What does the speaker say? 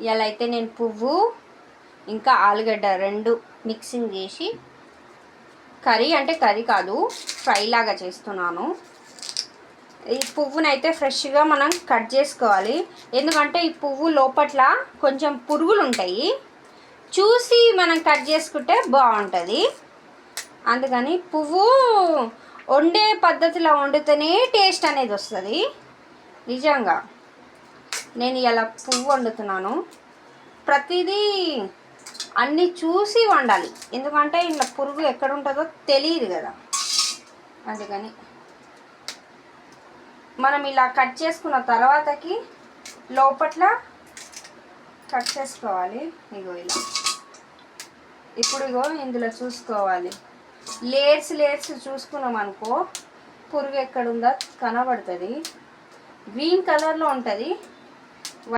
ఇలా అయితే నేను పువ్వు ఇంకా ఆలుగడ్డ రెండు మిక్సింగ్ చేసి కర్రీ అంటే కర్రీ కాదు ఫ్రై లాగా చేస్తున్నాను. ఈ పువ్వునైతే ఫ్రెష్గా మనం కట్ చేసుకోవాలి. ఎందుకంటే ఈ పువ్వు లోపట్ల కొంచెం పురుగులు ఉంటాయి. చూసి మనం కట్ చేసుకుంటే బాగుంటుంది. అందుకని పువ్వు వండే పద్ధతిలో వండితేనే టేస్ట్ అనేది వస్తుంది. నిజంగా. నేను ఇలా పువ్వు వండుతున్నాను. ప్రతిదీ అన్నీ చూసి వండాలి. ఎందుకంటే ఇలా పురుగు ఎక్కడ ఉంటుందో తెలియదు కదా. అందుకని మనం ఇలా కట్ చేసుకున్న తర్వాతకి లోపట్ల కట్ చేసుకోవాలి. ఇగో ఇలా. ఇప్పుడు ఇగో ఇందులో చూసుకోవాలి. లేయర్స్ లేయర్స్ చూసుకున్నాం అనుకో పురుగు ఎక్కడుందో కనబడుతుంది. గ్రీన్ కలర్లో ఉంటుంది.